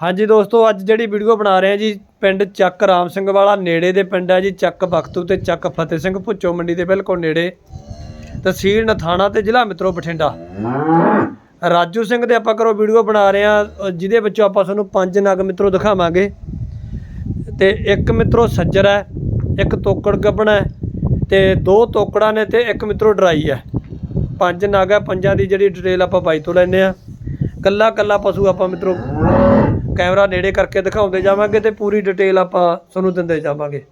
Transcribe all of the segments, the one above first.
ਹਾਂਜੀ ਦੋਸਤੋ, ਅੱਜ ਜਿਹੜੀ ਵੀਡੀਓ ਬਣਾ ਰਹੇ ਹਾਂ ਜੀ, ਪਿੰਡ ਚੱਕ ਰਾਮ ਸਿੰਘ ਵਾਲਾ, ਨੇੜੇ ਦੇ ਪਿੰਡ ਹੈ ਜੀ, ਚੱਕ ਬਖਤੂ ਤੇ ਚੱਕ ਫਤਿਹ ਸਿੰਘ ਭੁੱਚੋ ਮੰਡੀ ਦੇ ਬਿਲਕੁਲ ਨੇੜੇ, ਤਹਿਸੀਲ ਨਥਾਣਾ ਤੇ ਜ਼ਿਲ੍ਹਾ ਮਿੱਤਰੋ ਬਠਿੰਡਾ। ਰਾਜੂ ਸਿੰਘ ਦੇ ਆਪਾਂ ਕਰੋ ਵੀਡੀਓ ਬਣਾ ਰਹੇ ਹਾਂ ਜਿਹਦੇ ਵਿੱਚੋਂ ਆਪਾਂ ਤੁਹਾਨੂੰ ਪੰਜ ਨਗ ਮਿੱਤਰੋ ਦਿਖਾਵਾਂਗੇ। ਤੇ ਇੱਕ ਮਿੱਤਰੋ ਸੱਜਰ ਹੈ, ਇੱਕ ਤੋਕੜ ਗੱਬਣਾ ਹੈ, ਤੇ ਦੋ ਤੋਕੜਾਂ ਨੇ ਤੇ ਇੱਕ ਮਿੱਤਰੋ ਡਰਾਈ ਹੈ। ਪੰਜ ਨਗ ਹੈ, ਪੰਜਾਂ ਦੀ ਜਿਹੜੀ ਡਿਟੇਲ ਆਪਾਂ ਬਾਈ ਤੋਂ ਲੈਨੇ ਆ ਕੱਲਾ ਕੱਲਾ ਪਸ਼ੂ ਆਪਾਂ ਮਿੱਤਰੋ ਕੈਮਰਾ ਨੇੜੇ ਕਰਕੇ ਦਿਖਾਉਂਦੇ ਜਾਵਾਂਗੇ ਤੇ ਪੂਰੀ ਡਿਟੇਲ ਆਪਾਂ ਤੁਹਾਨੂੰ ਦਿੰਦੇ ਜਾਵਾਂਗੇ।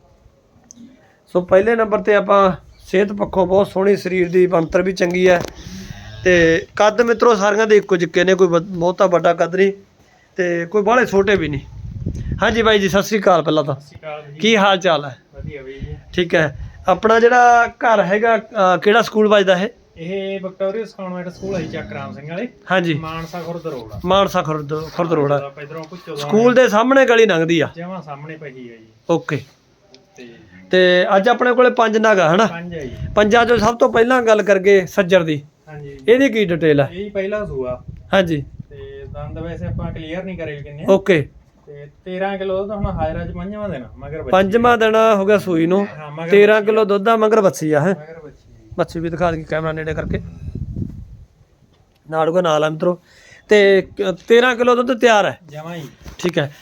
ਸੋ ਪਹਿਲੇ ਨੰਬਰ ਤੇ ਆਪਾਂ ਸਿਹਤ ਪੱਖੋਂ ਬਹੁਤ ਸੋਹਣੀ ਸਰੀਰ ਦੀ ਬਣਤਰ ਵੀ ਚੰਗੀ ਹੈ। ਤੇ ਕੱਦ ਮਿੱਤਰੋ ਸਾਰੀਆਂ ਦੇ ਇੱਕੋ ਜਿੱਕੇ ਨੇ ਕੋਈ ਬਹੁਤਾ ਵੱਡਾ ਕੱਦ ਨਹੀਂ ਤੇ ਕੋਈ ਬਾਹਲੇ ਛੋਟੇ ਵੀ ਨਹੀਂ। ਹਾਂਜੀ ਬਾਈ ਜੀ ਸਤਿ ਸ੍ਰੀ ਅਕਾਲ ਪਹਿਲਾਂ ਤਾਂ। ਕੀ ਹਾਲ ਚਾਲ ਹੈ? ਵਧੀਆ ਬਈ ਜੀ। ਠੀਕ ਹੈ। ਆਪਣਾ ਜਿਹੜਾ ਘਰ ਹੈਗਾ ਕਿਹੜਾ ਸਕੂਲ ਵੱਜਦਾ ਇਹ? ਇਹ ਵਿਕਟੋਰੀਅਸ ਕਨਵੈਂਟ ਸਕੂਲ ਹੈ ਚੱਕ ਰਾਮ ਸਿੰਘ ਵਾਲੇ। ਹਾਂਜੀ। ਮਾਨਸਾ ਖੁਰਦ ਰੋਡ ਆ। ਮਾਨਸਾ ਖੁਰਦ ਖੁਰਦ ਰੋਡ ਆ। ਆਪਾਂ ਇਧਰੋਂ ਪੁੱਛੋ ਸਕੂਲ ਦੇ ਸਾਹਮਣੇ ਗਲੀ ਲੰਘਦੀ ਆ। ਜਮਾ ਸਾਹਮਣੇ ਪਈ ਹੈ ਜੀ। ਓਕੇ। ਤੇ ਅੱਜ ਆਪਣੇ ਕੋਲੇ ਪੰਜ ਨਗ ਆ ਹਨਾ? ਪੰਜ ਹੈ ਜੀ। ਪੰਜਾਂ ਚੋਂ ਸਭ ਤੋਂ ਪਹਿਲਾਂ ਗੱਲ ਕਰਗੇ ਸੱਜਰ ਦੀ। ਹਾਂਜੀ। ਇਹਦੀ ਕੀ ਡਿਟੇਲ ਹੈ ਇਹ ਪਹਿਲਾ ਸੂਆ ਹਾਂਜੀ। ਤੇ ਦੰਦ ਵੈਸੇ ਆਪਾਂ ਕਲੀਅਰ ਨਹੀਂ ਕਰੇ ਕਿੰਨੇ ਓਕੇ। ਤੇ 13 ਕਿਲੋ ਤਾਂ ਹੁਣ ਹਾਜ਼ਰਾ ਚ ਪੰਜਵਾਂ ਦੇਣਾ ਮਗਰ ਬੱਚੀ ਪੰਜਵਾਂ ਦਿਨ ਹੋ ਗਿਆ ਸੂਈ ਨੂੰ। ਹਾਂ ਮਗਰ 13 ਕਿਲੋ ਦੁੱਧ ਆ ਮਗਰ ਬੱਸੀ ਆ ਹੈ? ਬੱਚੀ ਵੀ ਦਿਖਾ ਦੇ ਕੈਮਰਾ ਨੇੜੇ ਕਰਕੇ। ਨਾੜੂਗਾ ਨਾਲ ਆ ਮਿੱਤਰੋ। ਤੇ ਕ- 13 ਕਿਲੋ ਦੁੱਧ ਤਿਆਰ ਹੈ। ਜਮਾਂ ਹੀ। ਠੀਕ ਹੈ।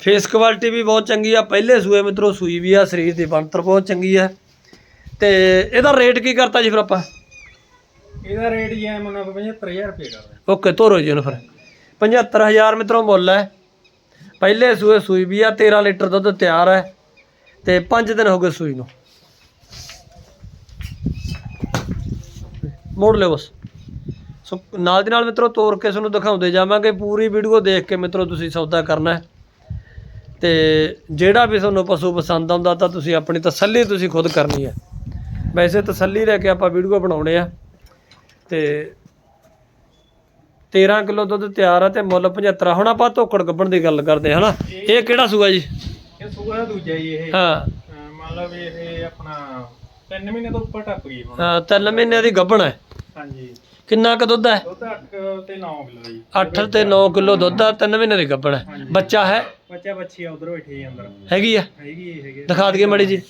ਫੇਸ ਕੁਆਲਿਟੀ ਵੀ ਬਹੁਤ ਚੰਗੀ ਆ। ਪਹਿਲੇ ਸੂਏ ਮਿੱਤਰੋ ਸੂਈ ਵੀ ਆ ਸਰੀਰ ਦੀ ਬਣਤਰ ਬਹੁਤ ਚੰਗੀ ਹੈ ਤੇ ਇਹਦਾ ਰੇਟ ਕੀ ਕਰਤਾ ਜੀ ਫਿਰ ਆਪਾਂ? ਇਹਦਾ ਰੇਟ ਜੀ ਐ ਮੰਨ 75000 ਰੁਪਏ ਕਰਦਾ ਓਕੇ ਤੋਰੋ ਜੀ ਇਹਨੂੰ ਫਿਰ। 75000 ਮਿੱਤਰੋ ਮੁੱਲ ਹੈ। ਪਹਿਲੇ ਸੂਏ ਸੂਈ ਵੀ ਆ 13 ਲੀਟਰ ਦੁੱਧ ਤਿਆਰ ਹੈ। ਤੇ 5 ਦਿਨ ਹੋ ਗਏ ਸੂਈ ਨੂੰ। ਮੋੜ ਲਿਓ ਬਸ। ਸੋ ਨਾਲ ਦੀ ਨਾਲ ਮਿੱਤਰੋ ਤੋਰ ਕੇ ਤੁਹਾਨੂੰ ਦਿਖਾਉਂਦੇ ਜਾਵਾਂਗੇ। ਪੂਰੀ ਵੀਡੀਓ ਦੇਖ ਕੇ ਮਿੱਤਰੋ ਤੁਸੀਂ ਸੌਦਾ ਕਰਨਾ ਤੇ ਜਿਹੜਾ ਵੀ ਤੁਹਾਨੂੰ ਪਸ਼ੂ ਪਸੰਦ ਆਉਂਦਾ ਤਾਂ ਤੁਸੀਂ ਆਪਣੀ ਤਸੱਲੀ ਤੁਸੀਂ ਖੁਦ ਕਰਨੀ ਹੈ। ਵੈਸੇ ਤਸੱਲੀ ਲੈ ਕੇ ਆਪਾਂ ਵੀਡੀਓ ਬਣਾਉਣੇ ਆ। ਤੇ 13 ਕਿਲੋ ਦੁੱਧ ਤਿਆਰ ਆ ਤੇ ਮੁੱਲ 75 ਹੁਣ ਆਪਾਂ ਧੋਕੜ ਗੱਬਣ ਦੀ ਗੱਲ ਕਰਦੇ ਹਾਂ ਹਨਾ? ਇਹ ਕਿਹੜਾ ਸੂਆ ਜੀ? ਇਹ ਸੂਆ ਦੂਜਾ ਜੀ ਇਹ। ਹਾਂ। ਮੰਨ ਲਓ ਵੀ ਇਹ ਆਪਣਾ 3 ਮਹੀਨੇ ਤੋਂ ਉੱਪਰ ਟੱਪ ਗਈ ਹੁਣ। ਅਹ ਤਿੰਨ ਮਹੀਨਿਆਂ ਦੀ ਗੱਬਣ ਹੈ। ਹਾਂਜੀ। ਕਿੰਨਾ ਕੁ ਦੁੱਧ ਹੈ? ਦੁੱਧ 8 ਤੇ 9 ਕਿਲੋ ਜੀ। 8 ਤੇ 9 ਕਿਲੋ ਦੁੱਧ ਆ ਤਿੰਨ ਮਹੀਨੇ ਦੀ ਗੱਬਣ ਹੈ। ਬੱਚਾ ਹੈ? ਬੱਚਾ ਬੱਚੀ ਆ ਉਧਰ ਬੈਠੀ ਆ ਅੰਦਰ। ਹੈਗੀ ਆ? ਹੈਗੀ ਇਹ ਹੈਗੇ ਦਿਖਾ ਦਈਏ ਮੜੀ ਜੀ।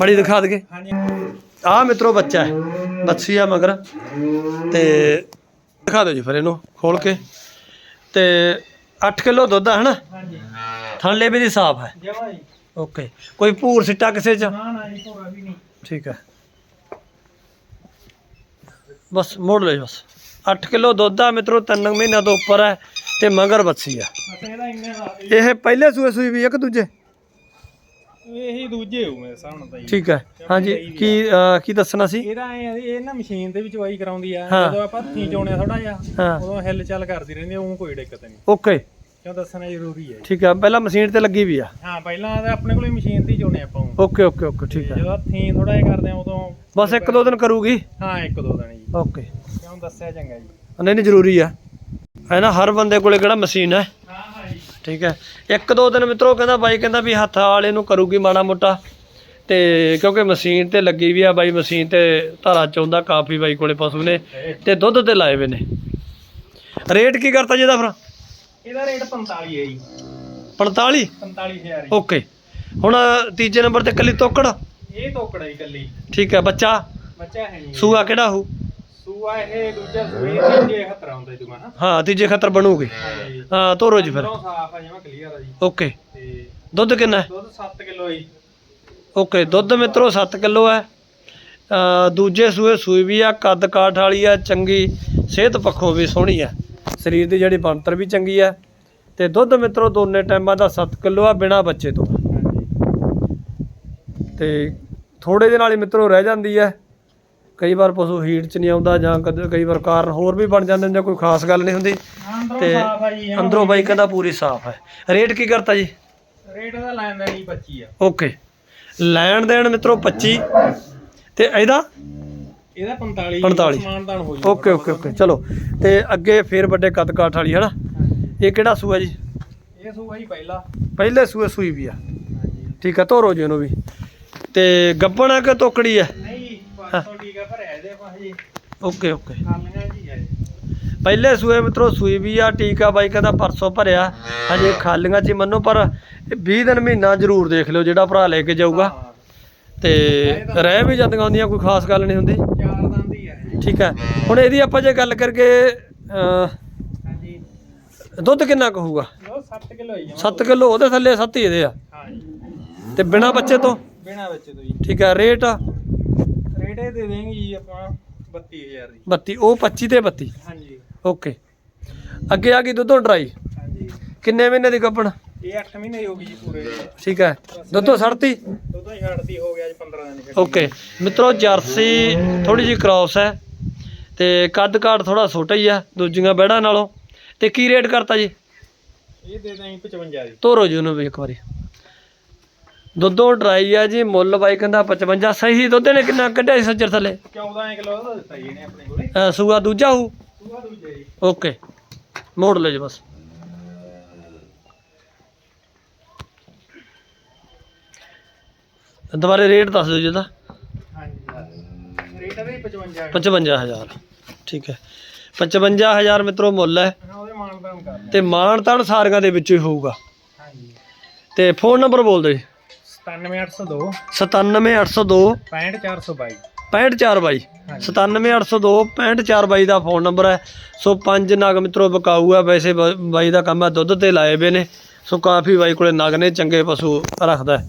ਮੜੀ ਦਿਖਾ ਦਈਏ। ਹਾਂਜੀ। ਆ ਮਿੱਤਰੋ ਬੱਚਾ ਹੈ। ਬੱਚੀ ਆ ਮਗਰ। ਤੇ ਦਿਖਾ ਦਿਓ ਜੀ ਫਿਰ ਇਹਨੂੰ ਖੋਲ ਕੇ। ਤੇ 8 ਕਿਲੋ ਦੁੱਧ ਆ ਹਨਾ? ਹਾਂਜੀ। ਥਣਲੇ ਵੀ ਦੀ ਸਾਫ਼ ਹੈ। ਜਮਾ ਜੀ। ਓਕੇ। ਕੋਈ ਭੂਰ ਸਿੱਟਾ ਕਿਸੇ ਚ? ਨਾ ਨਾ ਜੀ ਭੋਰਾ ਵੀ ਨਹੀਂ। ਠੀਕ ਹੈ। ਬਸ ਮੋੜ ਲੈ ਬਸ। 8 ਕਿਲੋ ਦੁੱਧ ਆ ਮਿੱਤਰੋ ਤਿੰਨ ਮਹੀਨਿਆਂ ਤੋਂ ਉੱਪਰ ਹੈ ਤੇ ਮਗਰ ਬੱਸੀ ਆ। ਦਾ ਇਹ ਪਹਿਲੇ ਸੂਏ ਸੂਈ ਵੀ ਇੱਕ ਦੂਜੇ? ਇਹੀ ਦੂਜੇ ਹੋ ਮੇਰੇ ਸਾਹਮਣੇ ਤਾਂ ਠੀਕ ਹੈ। ਹਾਂਜੀ ਕੀ ਕੀ ਦੱਸਣਾ ਸੀ? ਇਹਦਾ ਇਹ ਨਾ ਮਸ਼ੀਨ ਤੇ ਵੀ ਚਵਾਈ ਕਰਾਉਂਦੀ ਆ। ਜਦੋਂ ਆਪਾਂ ਹੱਥੀਂ ਚੋਣਿਆ ਥੋੜਾ ਜਿਹਾ ਉਦੋਂ ਹਿੱਲ ਚੱਲ ਕਰਦੀ ਰਹਿੰਦੀ ਉਹ ਕੋਈ ਦਿੱਕਤ ਨਹੀਂ। ਓਕੇ। ਕਿਉਂ ਦੱਸਣਾ ਜ਼ਰੂਰੀ ਹੈ? ਜੀ। ਠੀਕ ਹੈ ਪਹਿਲਾਂ ਮਸ਼ੀਨ ਤੇ ਲੱਗੀ ਵੀ ਆ। ਹਾਂ ਪਹਿਲਾਂ ਤਾਂ ਆਪਣੇ ਕੋਲੇ ਮਸ਼ੀਨ ਤੇ ਹੀ ਚੋਣੇ ਆਪਾਂ ਨੂੰ। ਓਕੇ ਓਕੇ ਓਕੇ ਠੀਕ ਹੈ ਜਦੋਂ ਹੱਥੀਂ ਥੋੜਾ ਜਿਹਾ ਕਰਦੇ ਆ ਉਦੋਂ ਬਸ ਇੱਕ ਦੋ ਦਿਨ ਕਰੂਗੀ? ਹਾਂ ਇੱਕ ਦੋ ਦਿਨ ਜੀ। ਓਕੇ। ਕਿਉਂ ਦੱਸਿਆ ਚੰਗਾ ਜੀ? ਨਹੀਂ ਨਹੀਂ ਜ਼ਰੂਰੀ ਆ। ਹੈ ਨਾ ਹਰ ਬੰਦੇ ਕੋਲੇ ਕਿਹੜਾ ਮਸ਼ੀਨ ਹੈ? ਹਾਂ ਹਾਂ ਜੀ। ਠੀਕ ਹੈ। ਇੱਕ ਦੋ ਦਿਨ ਮਿੱਤਰੋ ਕਹਿੰਦਾ ਬਾਈ ਕਹਿੰਦਾ ਵੀ ਹੱਥ ਵਾਲੇ ਨੂੰ ਕਰੂਗੀ ਮਾੜਾ ਮੋਟਾ। ਤੇ ਕਿਉਂਕਿ ਮਸ਼ੀਨ ਤੇ ਲੱਗੀ ਵੀ ਆ ਬਾਈ ਮਸ਼ੀਨ ਤੇ ਧਾਰਾ ਚਾਉਂਦਾ ਕਾਫੀ ਬਾਈ ਕੋਲੇ ਪਸ਼ੂ ਨੇ। ਤੇ ਦੁੱਧ ਤੇ ਲਾਏ ਵੇ ਨੇ। ਰੇਟ ਕੀ ਕਰਤਾ ਜੀ ਇਹਦਾ ਫਿਰ? ਇਹਦਾ ਰੇਟ 45 ਹੈ ਜੀ। 45 45000 ਜੀ। ਓਕੇ। ਹੁਣ ਤੀਜੇ ਨੰਬਰ ਤੇ ਕੱਲੀ ਤੋਕੜ? ਇਹ ਤੋਕੜਾ ਹੀ ਕੱਲੀ ਠੀਕ ਹੈ ਬੱਚਾ? ਬੱਚਾ ਹੈ ਨਹੀਂ। ਸੂਆ ਕਿਹੜਾ ਹੋ ਸੂਆ ਇਹ ਦੂਜਾ ਸੂਈ ਤੀਜੇ ਖਤਰਾ ਹੁੰਦਾ ਜੀ ਮੈਂ ਹਾਂ ਤੀਜੇ ਖਤਰ ਬਣੂਗੀ। ਹਾਂ ਤੋਰੋ ਜੀ ਫਿਰ। ਸਾਫ਼ ਆ ਜਿਵੇਂ ਕਲੀਅਰ ਆ ਜੀ। ਓਕੇ। ਤੇ ਦੁੱਧ ਕਿੰਨਾ ਹੈ? ਦੁੱਧ 7 ਕਿਲੋ ਜੀ। ਓਕੇ ਦੁੱਧ ਮਿੱਤਰੋ 7 ਕਿਲੋ ਹੈ। ਦੂਜੇ ਸੂਏ ਸੂਈ ਵੀ ਆ ਕੱਦ ਕਾਠ ਵਾਲੀ ਆ ਚੰਗੀ ਸਿਹਤ ਪੱਖੋਂ ਵੀ ਸੋਹਣੀ ਆ ਸਰੀਰ ਦੀ ਜਿਹੜੀ ਬਣਤਰ ਵੀ ਚੰਗੀ ਆ ਤੇ ਦੁੱਧ ਮਿੱਤਰੋ ਦੋਨੇ ਟਾਈਮਾਂ ਦਾ 7 ਕਿਲੋ ਆ ਬਿਨਾ ਬੱਚੇ ਤੋਂ। ਤੇ ਥੋੜੇ ਦੇ ਨਾਲ ਹੀ ਮਿੱਤਰੋ ਰਹਿ ਜਾਂਦੀ ਹੈ ਕਈ ਵਾਰ ਪਸ਼ੂ ਹੀਟ ਚ ਨਹੀਂ ਆਉਂਦਾ ਜਾਂ ਕਦੇ ਕਈ ਵਾਰ ਕਾਰਨ ਹੋਰ ਵੀ ਬਣ ਜਾਂਦੇ ਨੇ ਜਾਂ ਕੋਈ ਖਾਸ ਗੱਲ ਨਹੀਂ ਹੁੰਦੀ। ਤੇ। ਅੰਦਰੋਂ ਬਾਈ ਕਹਿੰਦਾ ਪੂਰੀ ਸਾਫ਼ ਹੈ ਰੇਟ ਕੀ ਕਰਤਾ ਜੀ? ਰੇਟ ਦਾ ਲੈਣ ਦੇਣ ਜੀ 25 ਆ। ਓਕੇ। ਲੈਣ ਦੇਣ ਮਿੱਤਰੋ 25 ਤੇ ਇਹਦਾ? ਇਹਦਾ 45 45 ਸਮਾਨਦਾਨ ਹੋ ਜੀ ਓਕੇ ਓਕੇ ਓਕੇ। ਚਲੋ ਤੇ ਅੱਗੇ ਫੇਰ ਵੱਡੇ ਕੱਦ ਕਾਠ ਵਾਲੀ ਹੈ ਨਾ ਇਹ ਕਿਹੜਾ ਸੂਆ ਜੀ? ਇਹ ਸੂਆ ਹੀ ਪਹਿਲਾ। ਪਹਿਲੇ ਸੂਏ ਸੂਈ ਵੀ ਆ। ਠੀਕ ਆ ਧੋਰੋ ਜੀ ਇਹਨੂੰ ਵੀ। ਤੇ ਗੱਬਣ ਆ ਕਿ ਤੋਕੜੀ ਆ? ਨਹੀਂ 500 ਠੀਕ ਆ ਭਰਿਆ ਇਹਦੇ ਹਜੇ ਓਕੇ ਓਕੇ। ਜੀ ਪਹਿਲੇ ਸੂਏ ਮਿੱਤਰੋ ਸੂਈ ਵੀ ਆ ਟੀਕਾ ਬਾਈ ਕਹਿੰਦਾ ਪਰਸੋਂ ਭਰਿਆ। ਹਜੇ ਖਾਲੀਆਂ ਚ ਹੀ ਮੰਨੋ ਪਰ ਇਹ 20 ਦਿਨ ਮਹੀਨਾ ਜ਼ਰੂਰ ਦੇਖ ਲਿਓ ਜਿਹੜਾ ਭਰਾ ਲੈ ਕੇ ਜਾਊਗਾ। ਤੇ ਰਹਿ ਵੀ ਜਾਂਦੀਆਂ ਹੁੰਦੀਆਂ ਕੋਈ ਖਾਸ ਗੱਲ ਨਹੀਂ ਹੁੰਦੀ। ਚਾਰ ਦੰਦ ਹੀ ਆ ਇਹ। ਠੀਕ ਹੈ। ਹੁਣ ਇਹਦੀ ਆਪਾਂ ਜੇ ਗੱਲ ਕਰਕੇ ਹਾਂਜੀ। ਦੁੱਧ ਕਿੰਨਾ ਕਹੂਗਾ ਉਹ 7 ਕਿਲੋ ਹੀ 7 ਕਿਲੋ ਉਹਦੇ ਥੱਲੇ 7 ਹੀ ਇਹਦੇ ਆ। ਹਾਂਜੀ। ਤੇ ਬਿਨਾ ਬੱਚੇ ਤੋਂ? ਬਿਨਾ ਵਿੱਚ ਤੋਂ ਜੀ। ਠੀਕ ਹੈ ਰੇਟ ਰੇਟ ਇਹ ਦੇ ਦੇਂਗੇ ਜੀ ਆਪਾਂ 32000 ਦੀ। 32 ਉਹ 25 ਤੇ 32 ਹਾਂਜੀ। ਓਕੇ। ਅੱਗੇ ਆ ਗਈ ਦੁੱਧੋਂ ਡਰਾਈ। ਹਾਂਜੀ। ਕਿੰਨੇ ਮਹੀਨੇ ਦੀ ਗੱਭਣ ਇਹ 8 ਮਹੀਨੇ ਹੀ ਹੋ ਗਈ ਜੀ ਪੂਰੇ। ਠੀਕ ਹੈ। ਦੁੱਧੋਂ ਸੜਤੀ? ਦੁੱਧ ਹੀ ਹੋ ਗਿਆ ਜੀ 15 ਦਿਨ। ਓਕੇ। ਮਿੱਤਰੋ ਜਰਸੀ ਥੋੜੀ ਜੀ ਕ੍ਰਾਸ ਹੈ ਤੇ ਕੱਦ ਕਾਠ ਥੋੜਾ ਛੋਟਾ ਹੀ ਆ ਦੂਜੀਆਂ ਬੈੜਾਂ ਨਾਲੋਂ। ਤੇ ਕੀ ਰੇਟ ਕਰਤਾ ਜੀ? ਇਹ ਦੇ ਦਾਂ 55 ਦੀ ਤੋਰੋ ਜੀ ਉਹਨੂੰ ਵੀ ਇੱਕ ਵਾਰੀ। ਦੁੱਧੋਂ ਡਰਾਈ ਆ ਜੀ ਮੁੱਲ ਬਾਈ ਕਹਿੰਦਾ 55 ਸਹੀ ਦੁੱਧ ਨੇ ਕਿੰਨਾ ਕੱਢਿਆ ਸੀ ਸੱਜਰ ਥੱਲੇ? 14 ਕਿਲੋ ਦਾ ਦਿੱਤਾ ਜੀ ਇਹਨੇ ਆਪਣੇ ਕੋਲੇ। ਸੂਆ ਦੂਜਾ ਹੂ? ਸੂਆ ਦੂਜਾ ਜੀ। ਓਕੇ। ਮੋੜ ਲੈ ਜੀ ਬਸ। ਦੁਬਾਰੇ ਰੇਟ ਦੱਸ ਦਿਓ ਜੀ ਇਹਦਾ ਹਾਂਜੀ ਰੇਟ ਹੀ 55 ਹੈ 55000 ਠੀਕ ਹੈ। 55000 ਮਿੱਤਰੋ ਮੁੱਲ ਹੈ। ਹਾਂ ਉਹਦੇ ਮਾਨਦਾਨ ਕਰ ਤੇ ਸਾਰੀਆਂ ਦੇ ਵਿੱਚੋਂ ਹੀ ਹੋਊਗਾ। ਹਾਂਜੀ। ਤੇ ਫੋਨ ਨੰਬਰ ਬੋਲ ਦਿਓ ਜੀ। 97802 97802 65422 65422 ਹਾਂਜੀ। 97802 65422 ਦਾ ਫੋਨ ਨੰਬਰ ਹੈ। ਸੋ ਪੰਜ ਨਗ ਮਿੱਤਰੋ ਬਕਾਊ ਆ ਵੈਸੇ ਬਾਈ ਦਾ ਕੰਮ ਹੈ ਦੁੱਧ ਤੇ ਲਾਏ ਵੇ ਨੇ। ਸੋ ਕਾਫੀ ਬਾਈ ਕੋਲੇ ਨਗ ਨੇ ਚੰਗੇ ਪਸ਼ੂ ਰੱਖਦਾ ਹੈ।